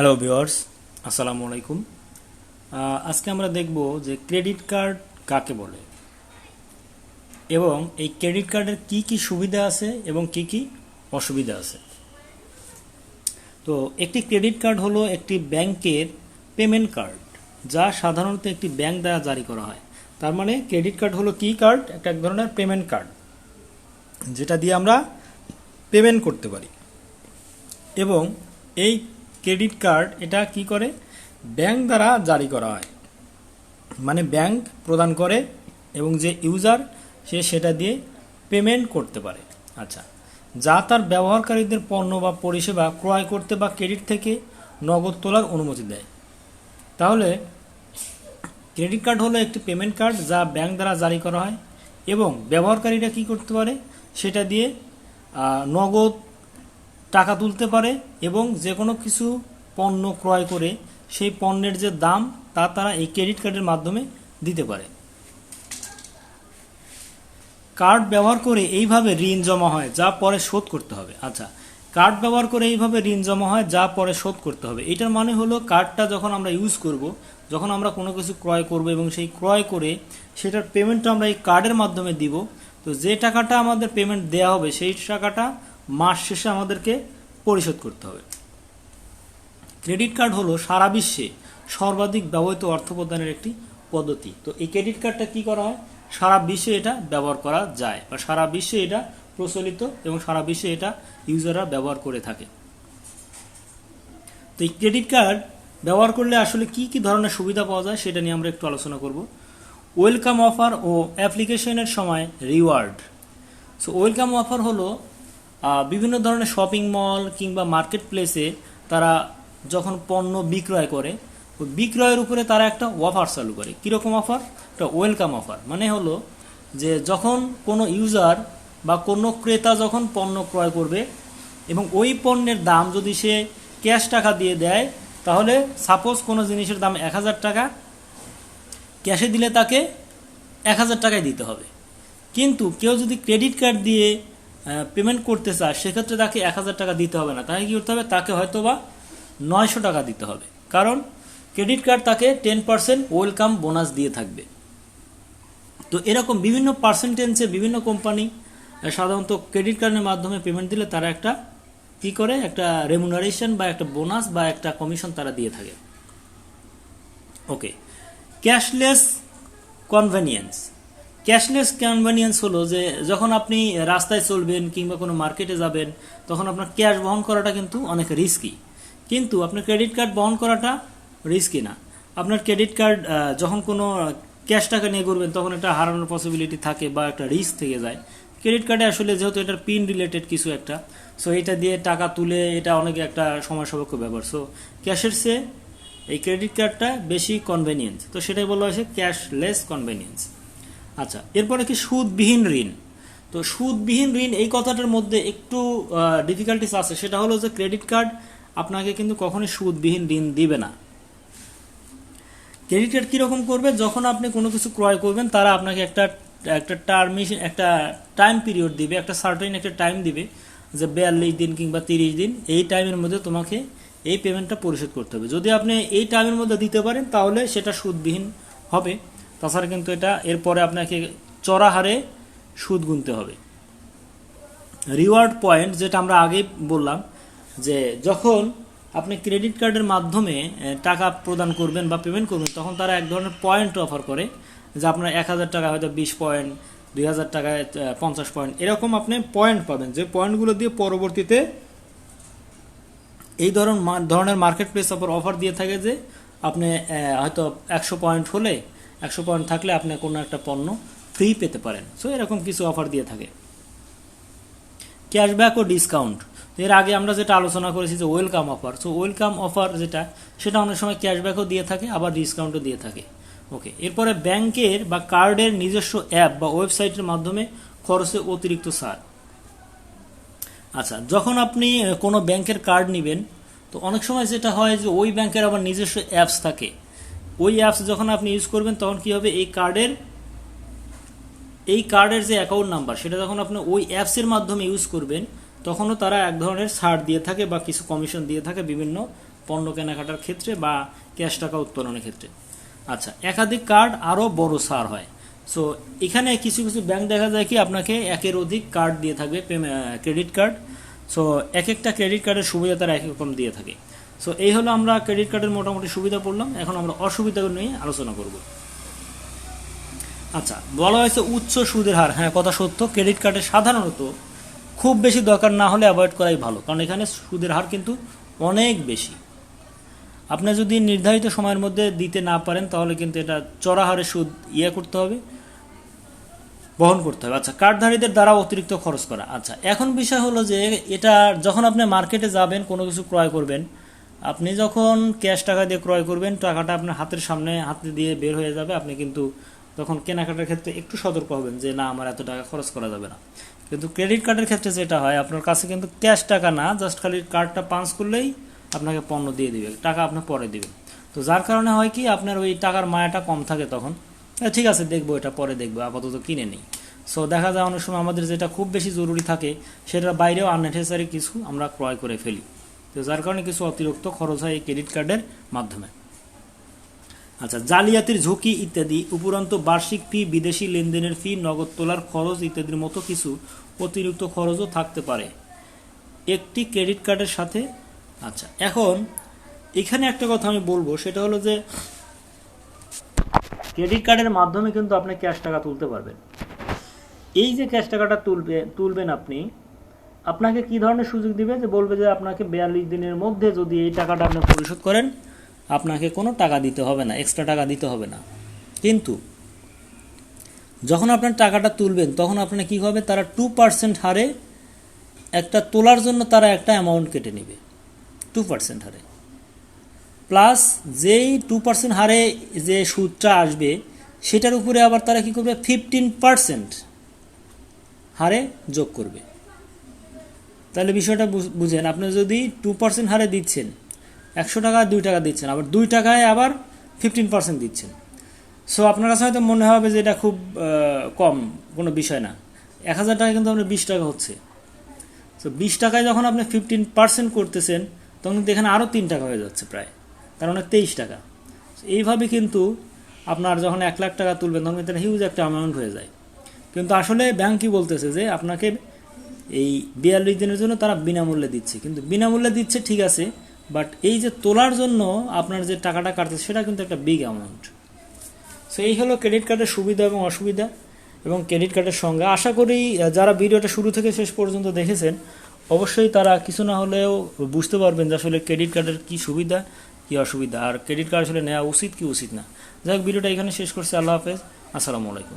Hello viewers আসসালামু আলাইকুম আজকে আমরা দেখব যে ক্রেডিট কার্ড কাকে বলে এবং এই ক্রেডিট কার্ডের কি কি সুবিধা আছে এবং কি কি অসুবিধা আছে। তো একটি ক্রেডিট কার্ড হলো একটি ব্যাংকের পেমেন্ট কার্ড যা সাধারণত একটি ব্যাংক দ্বারা জারি করা হয়। তার মানে ক্রেডিট কার্ড হলো কি কার্ড একটা এক ধরনের পেমেন্ট কার্ড যেটা দিয়ে আমরা পেমেন্ট করতে পারি। এবং এই ক্রেডিট কার্ড, এটা কি করে? ব্যাংক দ্বারা জারি করা হয়। মানে ব্যাংক প্রদান করে এবং যে ইউজার, সে সেটা দিয়ে পেমেন্ট করতে পারে। আচ্ছা যা তার ব্যবহারকারীদের পণ্য বা পরিষেবা ক্রয় করতে বা ক্রেডিট থেকে নগদ তোলার অনুমতি দেয়। তাহলে, ক্রেডিট কার্ড হলো একটি পেমেন্ট কার্ড যা ব্যাংক দ্বারা জারি করা হয় এবং ব্যবহারকারীরা কি করতে পারে? সেটা দিয়ে নগদ টাকা তুলতে পারে এবং যে কোনো কিছু পণ্য ক্রয় করে সেই পণ্যের যে দাম, তা তারা এই ক্রেডিট কার্ডের মাধ্যমে দিতে পারে। কার্ড ব্যবহার করে এইভাবে ঋণ জমা হয়, যা পরে শোধ করতে হবে। আচ্ছা কার্ড ব্যবহার করে এইভাবে ঋণ জমা হয়, যা পরে শোধ করতে হবে। এটার মানে হলো কার্ডটা যখন আমরা ইউজ করব, যখন আমরা কোনো কিছু ক্রয় করব এবং সেই ক্রয় করে সেটার পেমেন্টটা আমরা এই কার্ডের মাধ্যমে দিব, তো যে টাকাটা আমাদের পেমেন্ট দেওয়া হবে, সেই টাকাটা মাস শেষে আমাদেরকে পরিশোধ করতে হবে। ক্রেডিট কার্ড হলো সারা বিশ্বে সর্বাধিক ব্যবহৃত অর্থ প্রদানের একটি পদ্ধতি। তো এই ক্রেডিট কার্ডটা কি করা হয়? সারা বিশ্বে এটা ব্যবহার করা যায় বা সারা বিশ্বে এটা প্রচলিত এবং সারা বিশ্বে এটা ইউজাররা ব্যবহার করে থাকে। তো এই ক্রেডিট কার্ড ব্যবহার করলে আসলে কি কি ধরনের সুবিধা পাওয়া যায় সেটা নিয়ে আমরা একটু আলোচনা করব। ওয়েলকাম অফার ও অ্যাপ্লিকেশনের সময় রিওয়ার্ড। সো ওয়েলকাম অফার হলো বিভিন্ন ধরনের শপিং মল কিংবা মার্কেট প্লেসে তারা যখন পণ্য বিক্রয় করে বিক্রয়ের উপরে তারা একটা অফার চালু করে। কীরকম অফার একটা ওয়েলকাম অফার মানে হলো যে যখন কোনো ইউজার বা কোনো ক্রেতা যখন পণ্য ক্রয় করবে এবং ওই পণ্যের দাম যদি সে ক্যাশ টাকা দিয়ে দেয়, তাহলে সাপোজ কোনো জিনিসের দাম এক হাজার টাকা ক্যাশে দিলে তাকে এক হাজার টাকায় দিতে হবে। কিন্তু কেউ যদি ক্রেডিট কার্ড দিয়ে পেমেন্ট করতে চায়, সেক্ষেত্রে তাকে এক হাজার টাকা দিতে হবে না। তাকে কী করতে হবে? তাকে হয়তো বা নয়শো টাকা দিতে হবে। কারণ ক্রেডিট কার্ড তাকে টেন পার্সেন্ট ওয়েলকাম বোনাস দিয়ে থাকবে। তো এরকম বিভিন্ন পার্সেন্টেজে বিভিন্ন কোম্পানি সাধারণত ক্রেডিট কার্ডের মাধ্যমে পেমেন্ট দিলে তারা একটা কি করে? একটা রেমুনারেশন বা একটা বোনাস বা একটা কমিশন তারা দিয়ে থাকে। Okay cashless convenience cashless convenience হলো যে, যখন আপনি রাস্তায় চলবেন কিংবা কোনো মার্কেটে যাবেন, তখন আপনার ক্যাশ বহন করাটা কিন্তু অনেক রিস্কি কিন্তু আপনার ক্রেডিট কার্ড বহন করাটা রিস্কি না। আপনার ক্রেডিট কার্ড যখন কোনো ক্যাশ টাকা নিয়ে করবেন তখন একটা হারানোর পসিবিলিটি থাকে বা একটা রিস্ক থেকে যায়। ক্রেডিট কার্ডে আসলে যেহেতু এটার পিন রিলেটেড কিছু একটা সো এটা দিয়ে টাকা তুলে এটা অনেক একটা সময় সাপেক্ষ ব্যাপার। সো ক্যাশের সে এই ক্রেডিট কার্ডটা বেশি কনভেনিয়েন্স তো সেটাই বলা হয়েছে ক্যাশলেস কনভেনিয়েন্স আচ্ছা এরপরে কি সুদবিহীন ঋণ? তো সুদবিহীন ঋণ এই কথাটার মধ্যে একটু ডিফিকাল্টিস আছে। সেটা হলো যে ক্রেডিট কার্ড আপনাকে কিন্তু কখনোই সুদবিহীন ঋণ দিবে না। ক্রেডিট কার্ড কীরকম করবে? যখন আপনি কোনো কিছু ক্রয় করবেন, তারা আপনাকে একটা একটা টার্মিশন একটা টাইম পিরিয়ড দিবে, একটা সার্টেন একটা টাইম দিবে, যে বিয়াল্লিশ দিন কিংবা তিরিশ দিন, এই টাইমের মধ্যে তোমাকে এই পেমেন্টটা পরিশোধ করতে হবে। যদি আপনি এই টাইমের মধ্যে দিতে পারেন, তাহলে সেটা সুদবিহীন হবে। তাছাড়া কিন্তু এটা এরপরে আপনাকে চড়া হারে সুদ গুনতে হবে। রিওয়ার্ড পয়েন্ট যেটা আমরা আগেই বললাম যে যখন আপনি ক্রেডিট কার্ডের মাধ্যমে টাকা প্রদান করবেন বা পেমেন্ট করবেন তখন তারা এক ধরনের পয়েন্ট অফার করে যে আপনার এক হাজার টাকা হয়তো বিশ পয়েন্ট দুই হাজার আহ, পঞ্চাশ পয়েন্ট এরকম আপনি পয়েন্ট পাবেন। যে পয়েন্টগুলো দিয়ে পরবর্তীতে এই ধরন ধরনের মার্কেট প্লেস অফার অফার দিয়ে থাকে যে আপনি হয়তো একশো পয়েন্ট হলে একশো পয়েন্ট থাকলে আপনি কোনো একটা পণ্য ফ্রি পেতে পারেন। সো এরকম কিছু অফার দিয়ে থাকে। ক্যাশব্যাক ও ডিসকাউন্ট এর আগে আমরা যেটা আলোচনা করেছি যে welcome offer so welcome offer যেটা, সেটা অনেক সময় ক্যাশব্যাকও দিয়ে থাকে, আবার ডিসকাউন্টও দিয়ে থাকে। ওকে এরপরে ব্যাংকের বা কার্ডের নিজস্ব অ্যাপ বা ওয়েবসাইটের মাধ্যমে খরচে অতিরিক্ত ছাড়। আচ্ছা যখন আপনি কোনো ব্যাংকের কার্ড নেবেন, তো অনেক সময় যেটা হয় যে ওই ব্যাংকের আবার নিজস্ব অ্যাপস থাকে। ওই অ্যাপস যখন আপনি ইউজ করবেন, তখন কি হবে? এই কার্ডের এই কার্ডের যে অ্যাকাউন্ট নাম্বার সেটা যখন আপনি ওই অ্যাপসের মাধ্যমে ইউজ করবেন, তখনও তারা এক ধরনের ছাড় দিয়ে থাকে বা কিছু কমিশন দিয়ে থাকে বিভিন্ন পণ্য কেনাকাটার ক্ষেত্রে বা ক্যাশ টাকা উত্তোলনের ক্ষেত্রে। আচ্ছা একাধিক কার্ড আরও বড় সার হয়। সো এখানে কিছু কিছু ব্যাংক দেখা যায় কি, আপনাকে একের অধিক কার্ড দিয়ে থাকবে ক্রেডিট কার্ড সো এক একটা ক্রেডিট কার্ডের সুবিধা তারা এক রকম দিয়ে থাকে। সো এই হলো আমরা ক্রেডিট কার্ডের মোটামুটি সুবিধা পড়লাম। এখন আমরা অসুবিধাগুলো নিয়ে আলোচনা করব। আচ্ছা বলা হয়েছে উচ্চ সুদের হার। হ্যাঁ কথা সত্য ক্রেডিট কার্ডে সাধারণত খুব বেশি দরকার না হলে অ্যাভয়েড করাই ভালো, কারণ এখানে সুদের হার কিন্তু অনেক বেশি। আপনি যদি নির্ধারিত সময়ের মধ্যে দিতে না পারেন, তাহলে কিন্তু এটা চড়া হারে সুদ ইয়ে করতে হবে, বহন করতে হবে। আচ্ছা কার্ডধারীদের দ্বারা অতিরিক্ত খরচ করা। আচ্ছা এখন বিষয় হলো যে এটা যখন আপনি মার্কেটে যাবেন, কোনো কিছু ক্রয় করবেন আপনি যখন ক্যাশ টাকা দিয়ে ক্রয় করবেন, টাকাটা আপনার হাতের সামনে, হাতে দিয়ে বের হয়ে যাবে, আপনি কিন্তু তখন কেনাকাটার ক্ষেত্রে একটু সতর্ক হবেন যে, না, আমার এত টাকা খরচ করা যাবে না। কিন্তু ক্রেডিট কার্ডের ক্ষেত্রে যেটা হয়, আপনার কাছে কিন্তু ক্যাশ টাকা না জাস্ট খালি কার্ডটা পাঞ্চ করলেই আপনাকে পণ্য দিয়ে দিবে, টাকা আপনার পরে দিবে। তো যার কারণে হয় কি, আপনার ওই টাকার মায়াটা কম থাকে তখন। ঠিক আছে, দেখব, এটা পরে দেখব, আপাতত কিনে নিই। সো দেখা যায় অনেক সময় আমাদের যেটা খুব বেশি জরুরি থাকে, সেটার বাইরেও আননেসেসারি কিছু আমরা ক্রয় করে ফেলি। তো যার কারণে কিছু অতিরিক্ত খরচ হয় এই ক্রেডিট কার্ডের মাধ্যমে। আচ্ছা জালিয়াতির ঝুঁকি ইত্যাদি, উপরন্ত বার্ষিক ফি বিদেশি লেনদেনের ফি নগদ তোলার খরচ ইত্যাদির মতো কিছু অতিরিক্ত খরচও থাকতে পারে। একটি ক্রেডিট কার্ডের সাথে আচ্ছা এখন এখানে একটা কথা আমি বলব, সেটা হলো যে ক্রেডিট কার্ডের মাধ্যমে কিন্তু আপনি ক্যাশ টাকা তুলতে পারবেন। এই যে ক্যাশ টাকাটা তুলবে, তুলবেন আপনি আপনাকে কি ধরনের সুযোগ দিবে যে বলবে যে আপনাকে বিয়াল্লিশ দিনের মধ্যে যদি এই টাকাটা আপনি পরিশোধ করেন, আপনাকে কোনো টাকা দিতে হবে না এক্সট্রা টাকা দিতে হবে না। কিন্তু যখন আপনার টাকাটা তুলবেন, তখন আপনার কি হবে? তারা টু পার্সেন্ট হারে একটা তোলার জন্য তারা একটা অ্যামাউন্ট কেটে নেবে। টু পার্সেন্ট হারে। প্লাস যেই টু পার্সেন্ট হারে যে সুদটা আসবে, সেটার উপরে আবার তারা কী করবে? ফিফটিন পার্সেন্ট হারে যোগ করবে। তাহলে বিষয়টা বুঝ- বুঝেন, আপনি যদি টু পার্সেন্ট হারে দিচ্ছেন, একশো টাকা, দুই টাকা দিচ্ছেন, আবার দুই টাকায় আবার ফিফটিন পার্সেন্ট দিচ্ছেন। সো আপনার কাছে হয়তো মনে হবে যে এটা খুব কম, কোনো বিষয় না। এক হাজার টাকা কিন্তু আপনার বিশ টাকা হচ্ছে। তো বিশ টাকায় যখন আপনি ফিফটিন পার্সেন্ট করতেছেন, তখন কিন্তু এখানে আরও তিন টাকা হয়ে যাচ্ছে প্রায়। তার মানে তেইশ টাকা। এইভাবে কিন্তু আপনার যখন এক লাখ টাকা তুলবেন, তখন কিন্তু হিউজ একটা অ্যামাউন্ট হয়ে যায়। কিন্তু আসলে ব্যাংক কি বলতেছে যে, আপনাকে এই বিয়াল্লিশ দিনের জন্য তারা বিনামূল্যে দিচ্ছে। কিন্তু বিনামূল্যে দিচ্ছে ঠিক আছে বাট এই যে তোলার জন্য আপনার যে টাকাটা কাটছে সেটা কিন্তু একটা বিগ অ্যামাউন্ট সো এই হলো ক্রেডিট কার্ডের সুবিধা এবং অসুবিধা এবং ক্রেডিট কার্ডের সঙ্গে। আশা করি যারা ভিডিওটা শুরু থেকে শেষ পর্যন্ত দেখেছেন, অবশ্যই তারা কিছু না হলেও বুঝতে পারবেন যে আসলে ক্রেডিট কার্ডের কি সুবিধা, কি অসুবিধা। আর ক্রেডিট কার্ড আসলে নেওয়া উচিত কি উচিত না। যাই হোক, ভিডিওটা এখানে শেষ করছি। আল্লাহ হাফেজ। আসসালামু আলাইকুম।